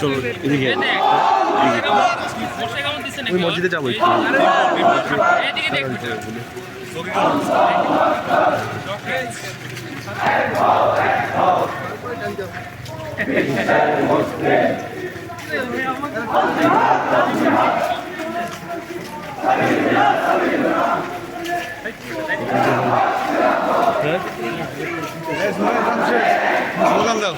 চলো এদিকে ওই মসজিদে যাব একটু। স্লোগান দাও।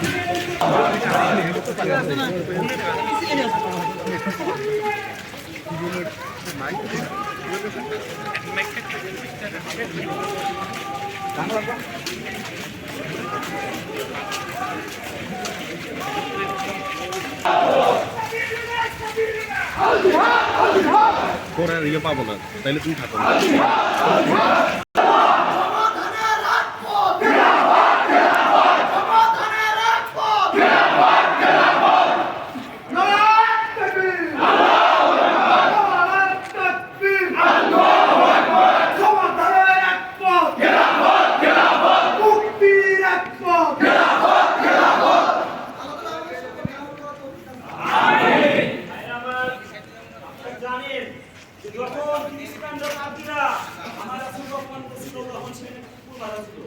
তোর আর ইয়ে পাবো না তাইলে তুমি থাকো জানেন যখন ইসলামরা কাকিরা আমার রাসূল রহমান ছিল তখন সেখানে কুকুর মারা ছিল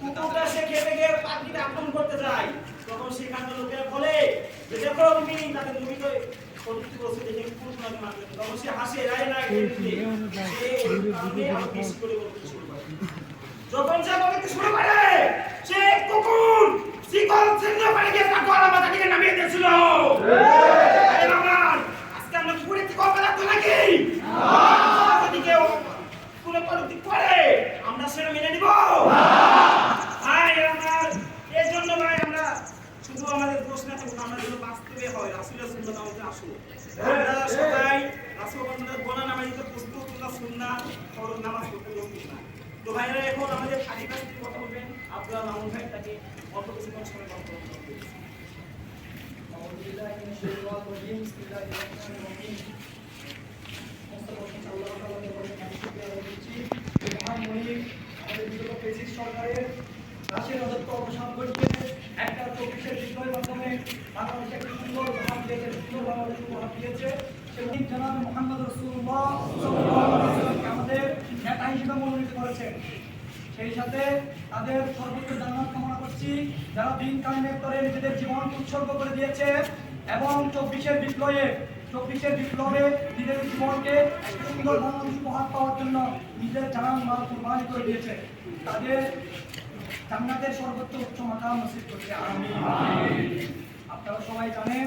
কুকুরটা সে খেপে গিয়ে পাখিটা আক্রমণ করতে যায় তখন সেখানকার লোকেরা বলে যে দেখো তুমি তাদের নবী তো পবিত্র বছর দেখে কুকুর তোমাকে মারতে তখন সে হাসে রায় না সে আমি আরও বেশি করে বলতে শুরু করে যখন সে বলতে শুরু করে সে কুকুর শিকল ছিন্ন করে গিয়ে তার গলা মাথা থেকে নামিয়ে দিয়েছিল। এই আজকে আমরা পুরে কি কবে রাখতো নাকি? যদি কেউ কোনো করে আমরা সেটা মেনে নিব। ভাই আমার এই জন্য ভাই আমরা শুধু আমাদের দোষ না থাকুক আমরা যেন বাস্তবে হয় রাসুলের সুন্দর আমাদের আসুন আমরা সবাই রাসুল আপনারা এখন আমাদের শারীরিক স্ত্রীর কথা বলবেন। আপনারা মামুন ভাই তাকে অল্প কিছুক্ষণ সময় গল্প সরকারের রাশিয়ার রাজত্ব অবসান ঘটিয়ে একটা চব্বিশের বিষয়ের মাধ্যমে বাংলাদেশ একটি সুন্দর ভাব দিয়েছে সুন্দর ভাব দিয়েছে। সেদিন জনাব মোহাম্মদ রসুল্লাহ আমাদের নেতা হিসেবে মনোনীত করেছেন। সেই সাথে তাদের সর্বোচ্চ জান্নাত কামনা করছি। যারা দিন করে নিজেদের জীবন উৎসর্গ করে দিয়েছে এবং চব্বিশের বিপ্লবে চব্বিশের বিপ্লবে নিজের জীবনকে সুন্দর উপহার পাওয়ার জন্য নিজের জানান মাল করে দিয়েছে। তাদের জান্নাতের সর্বোচ্চ উচ্চ মাকাম নসিব করছে। আপনারা সবাই জানেন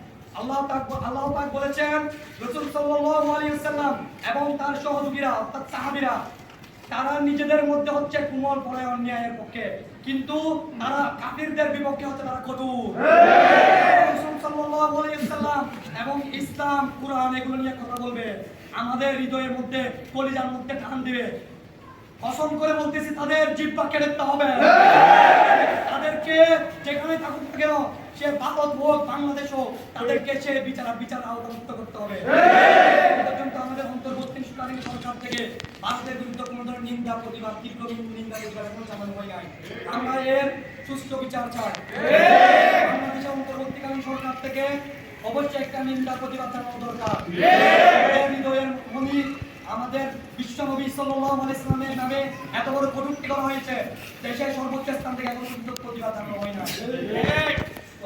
আল্লাহ পাক আল্লাহ পাক বলেছেন রাসূল সাল্লাল্লাহু আলাইহি ওয়াসাল্লাম এবং তার সহযোগীরা অর্থাৎ সাহাবীরা তারা নিজেদের মধ্যে হচ্ছে কুমল পরায়ণ ন্যায়ের পক্ষে কিন্তু তারা কাফিরদের বিপক্ষে হচ্ছে তারা কঠোর। রাসূল সাল্লাল্লাহু আলাইহি ওয়াসাল্লাম এবং ইসলাম কুরআন এগুলো নিয়ে কথা বলবে আমাদের হৃদয়ের মধ্যে কলিজার মধ্যে টান দিবে। কসম করে বলতেছি তাদের জিব্বা কেটে দিতে হবে। তাদেরকে যেখানে থাকুক না কেন সে ভারত হোক বাংলাদেশ হোক তাদেরকে সে বিচার বিচার আওতামুক্ত করতে হবে। পর্যন্ত আমাদের অন্তর্বর্তীকালীন সরকার থেকে ভারতের বিরুদ্ধে কোনো ধরনের নিন্দা প্রতিবাদ তীব্র নিন্দা প্রতিবাদ এখন জানানো হয় নাই। আমরা এর সুষ্ঠু বিচার চাই। বাংলাদেশের অন্তর্বর্তীকালীন সরকার থেকে অবশ্যই একটা নিন্দা প্রতিবাদ জানানো দরকার। আমাদের হৃদয়ের আমাদের বিশ্বনবী সাল্লাল্লাহু আলাইহি সাল্লামের নামে এত বড় কটূক্তি করা হয়েছে। দেশের সর্বোচ্চ স্থান থেকে এখন পর্যন্ত প্রতিবাদ জানানো হয় না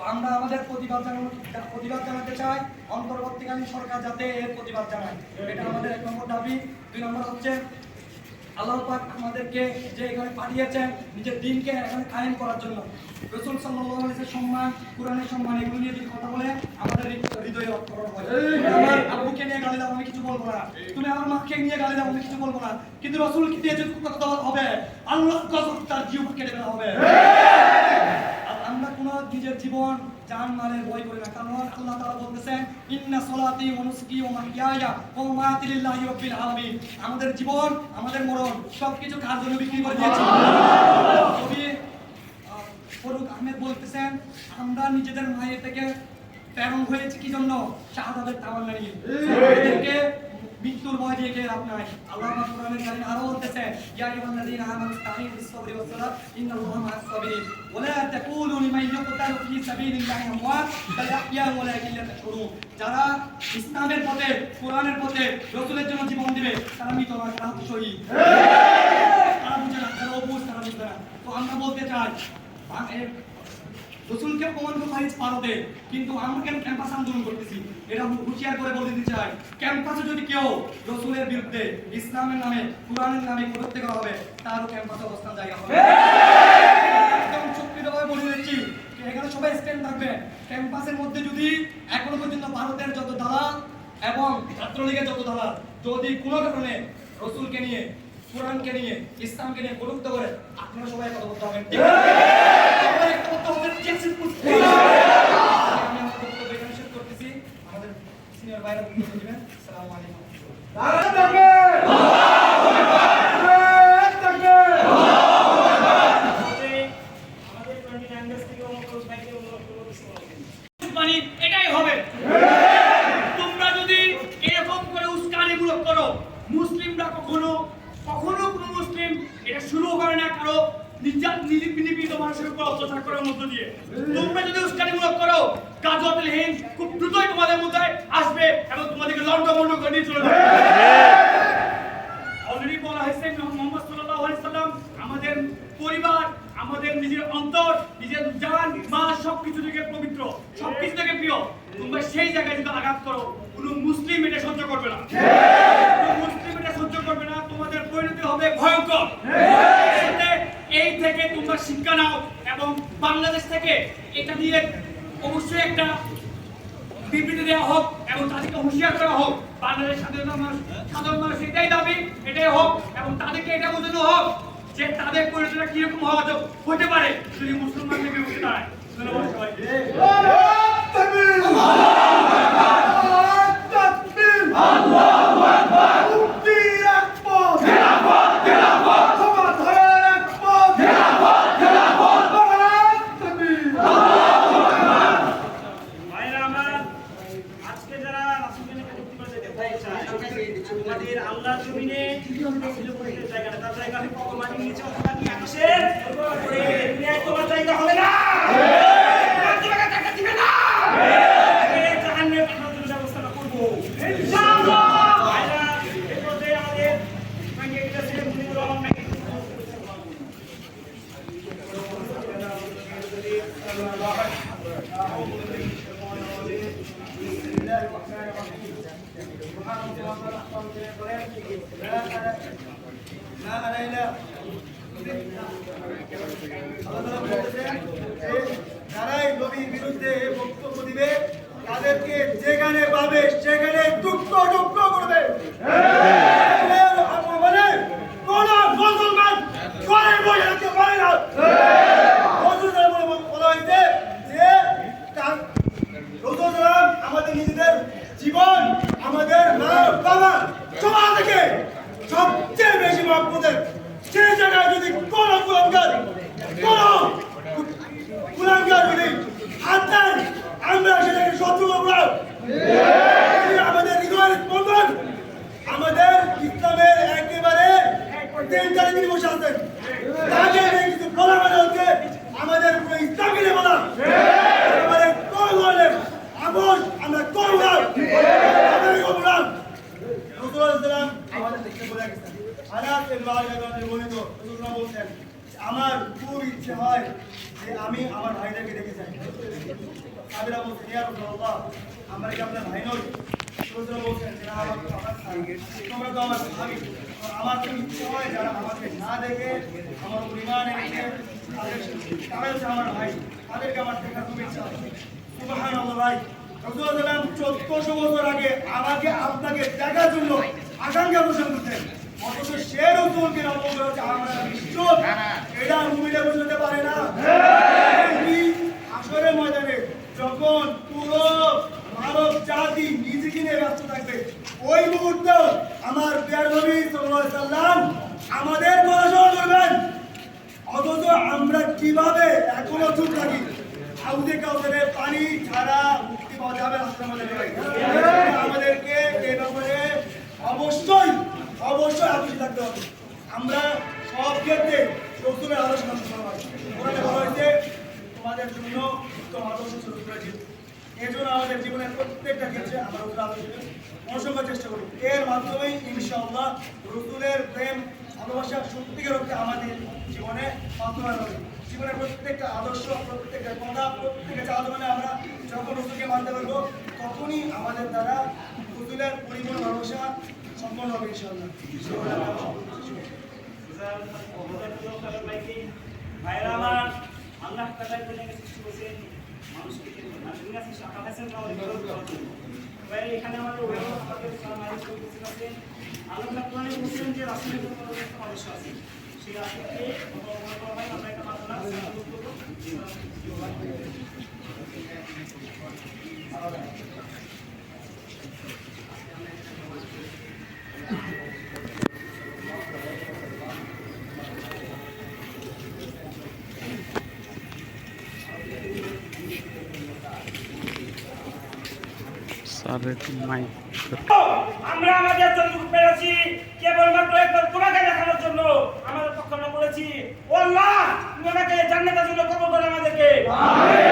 আমরা আমাদের প্রতিবাদ জানানো প্রতিবাদ জানাতে চাই, অন্তর্বর্তীকালীন সরকার যাতে এর প্রতিবাদ জানায়। এটা আমাদের এক নম্বর দাবি। দুই নম্বর হচ্ছে, আল্লাহ পাক আমাদেরকে যে এখানে পাঠিয়েছেন, নিজের দিনকে এখানে কায়েম করার জন্য। রসুল ওয়াসাল্লামের সম্মান, কোরআনের সম্মান, এগুলো নিয়ে যদি কথা বলে আমাদের হৃদ- হৃদয়ে আমার আব্বুকে নিয়ে গালি দাও, আমি কিছু বলব না। তুমি আমার মাকে নিয়ে গালি দাও, আমি কিছু বলব না। কিন্তু রসুলকে দিয়ে যদি কথা হবে আল্লাহ তার জীবন কেটে হবে। নিজের জীবন জান মালের ভয় করি না কারণ আল্লাহ বলতেছেন, ইন্না সলাতি আলামিন। আমাদের জীবন, আমাদের মরণ সবকিছু কার জন্য বিক্রি করে দিয়েছি? ফরুক আহমেদ বলতেছেন, আমরা নিজেদের মায়ের থেকে প্রেরণ হয়েছে কি জন্য? শাহাদাতের তামান্না নিয়ে। এদেরকে মৃত্যুর ভয় দিয়ে নাই। আল্লাহ কোরআনের আরও বলতেছে ইয়া আইয়ুহাল্লাযীনা আমানু ইসতাঈনু বিস-সাবরি ওয়াস-সালাত ইন্নাল্লাহা মা'আস সাবিরিন ওয়া লা লা তাশউরুন যারা ইসলামের পথে, কোরআনের পথে রাসূলের জন্য জীবন দিবে, তারা মৃত না, তারা তো আমরা বলতে চাই রসুলকে পারতে কিন্তু আমরা কেন ক্যাম্পাস আন্দোলন করতেছি? এটা হুঁশিয়ার করে বলে দিতে চাই ক্যাম্পাসে যদি কেউ রসুলের বিরুদ্ধে ইসলামের নামে, কোরআনের নামে করতে করা হবে, তারও ক্যাম্পাসে অবস্থান জায়গা হবে। একদম চুক্তিভাবে বলে দিচ্ছি এখানে সবাই স্ট্যান্ড থাকবে। ক্যাম্পাসের মধ্যে যদি এখনও পর্যন্ত ভারতের যত দালাল এবং ছাত্রলীগের যত দালাল যদি কোনো কারণে রসুলকে নিয়ে কোরআনকে নিয়ে ইসলামকে নিয়ে গুরুত্ব করে আপনারা সবাই কথা বলতে হবেন। ঠিক আছে? সবাই ঐক্যবদ্ধ হবেন, চেষ্টা করতে হবে। আমি আমার বক্তব্য এখানে শেষ করতেছি। আমাদের senior ভাইরা বক্তব্য দিবেন। আসসালামু আলাইকুম। আমাদের আমাদের টোয়েন্টি ল্যাঙ্গুয়েজ থেকে অনুরোধ ভাইকে অনুরোধ করব বিসমিল্লাহ। মানে এটাই হবে তোমরা যদি এরকম করে উস্কানিমূলক করো মুসলিমরা কখনো কখনো কোনো মুসলিম এটা শুরু করে না কারও নির্যাত নিপীড়িত মানুষের উপর অত্যাচার করার মধ্য তোমরা যদি উস্কানিমূলক করো কাজওয়াতুল খুব দ্রুতই তোমাদের মধ্যে আসবে এবং তোমাদেরকে লন্ডমন্ড করে নিয়ে চলে যাবে। অলরেডি বলা হয়েছে মোহাম্মদ সাল্লাল্লাহু আলাইহি সাল্লাম আমাদের পরিবার, আমাদের নিজের অন্তর, নিজের জান, মা সবকিছু থেকে পবিত্র, সবকিছু থেকে প্রিয়। তোমরা সেই জায়গায় যদি আঘাত করো, কোনো মুসলিম এটা সহ্য করবে না। মুসলিম এটা সহ্য করবে না। তোমাদের পরিণতি হবে ভয়ঙ্কর এতে এই থেকে তোমরা শিক্ষা নাও এবং বাংলাদেশ থেকে এটা দিয়ে অবশ্যই একটা বিবৃতি দেওয়া হোক এবং তাদেরকে হুঁশিয়ার করা হোক। বাংলাদেশ স্বাধীনতা মানুষ সাধারণ মানুষ এটাই দাবি, এটাই হোক এবং তাদেরকে এটা বোঝানো হোক যে তাদের পরিচয়টা কীরকম হওয়া হতে পারে যদি মুসলমানদের বিপক্ষে দাঁড়ায়। ধন্যবাদ সবাইকে ভাইরা আমার আজকে যারা রাসূলকে নিয়ে কটূক্তি করে যেতে চায় আমাদের আল্লাহর জমিনে রাসূলের উপরে জায়গা না, তার জায়গা হয় কবর মাটির নিচে অথবা কি আকাশের উপরে। দুনিয়ায় তোমার জায়গা হবে না তোমার জায়গা টাকা দিবে না এ জাহান্নামে পাঠানোর জন্য ব্যবস্থাটা করব ইনশাআল্লাহ ভাইরা এই পর্যায়ে আমাদের মাইকে এটা ছেড়ে মুজিবুর রহমান মাইকে যারাই নবীর বিরুদ্ধে বক্তব্য দিবে, তাদেরকে যেখানে পাবে, সেখানে টুকরো টুকরো করবে। কোন মুসলমান ঘরে বসে থাকতে পারে আমাদের নিজেদের জীবন, আমাদের মা বাবা সবার থেকে সবচেয়ে বেশি মহব্বতের সেই জায়গায় যদি কোন কুলাঙ্গার কোন কুলাঙ্গার যদি হাত দেন, আমরা সেটাকে শত্রু আমরা আমাদের হৃদয়ের স্পন্দন, আমাদের ইসলামের একেবারে তিন চার দিন বসে আছেন তাকে কিছু বলা মানে হচ্ছে, আমাদের পুরো ইসলামকে বলা। আমার খুব ইচ্ছে হয় যে আমি আমার ভাইদেরকে দেখে যাই। সাহাবীরা বলছেন আমরা কি আপনার ভাই নই? তো আমার আমার ইচ্ছে হয় যারা আমাকে না দেখে, আমার আমার ভাই। তাদেরকে আমার চোদ্দশো বছর আগে আমাকে আপনাকে দেখার জন্য আকাঙ্ক্ষা পোষণ করতেন। অথচ সে রসুলকে নবগ্রহ হচ্ছে আমরা নিশ্চয় এটা মুমিনে বুঝতে পারে না। এই আসরের ময়দানে যখন পুরো মানব জাতি নিজেকে নিয়ে ব্যস্ত থাকবে ওই মুহূর্তে আমার প্রিয় নবী সাল্লাল্লাহু আলাইহি সাল্লাম আমাদের পড়াশোনা করবেন। অথচ আমরা কীভাবে এখনও চুপ থাকি? হাউদে কাউদের পানি ছাড়া মুক্তি পাওয়া যাবে আমাদের আমাদেরকে এ ব্যাপারে অবশ্যই অবশ্যই আগ্রহী থাকতে হবে। আমরা সব ক্ষেত্রে হয় ওখানে বলা হয়েছে, তোমাদের জন্য উত্তম আদর্শ শুরু করেছে। এই জন্য আমাদের জীবনের প্রত্যেকটা ক্ষেত্রে আমরা রসুল আলোচনা অনুসরণ চেষ্টা করি এর মাধ্যমেই ইনশাআল্লাহ রসুলের প্রেম, ভালোবাসা সত্যিকার অর্থে আমাদের জীবনে বাস্তবায়ন হবে। জীবনের প্রত্যেকটা আদর্শ, প্রত্যেকটা কথা প্রত্যেকটা চাঁদ মানে আমরা যখন রসুলকে মানতে পারব, তখনই আমাদের দ্বারা রসুলের পরিমাণ ভালোবাসা সম্পন্ন হবে ইনশাআল্লাহ। ভাইরা আমার আল্লাহ তাআলা দুনিয়াকে সৃষ্টি করেছেন মানুষকে দুনিয়া সৃষ্টি পাঠাচ্ছেন আমাদের করার জন্য এখানে আমাদের অভিভাবক আমাদের আল্লাহ তাআলা বলছেন যে রাসূলের জন্য আছে। সেই রাসূলকে অবলম্বন আমরা আমাদের যতটুকু পেরেছি কেবলমাত্র একবার তোমাকে দেখানোর জন্য। আমাদের পক্ষ বলেছি ও আল্লাহ তুমি আমাকে জান্নাতের জন্য কবুল করো আমাদেরকে। আমিন।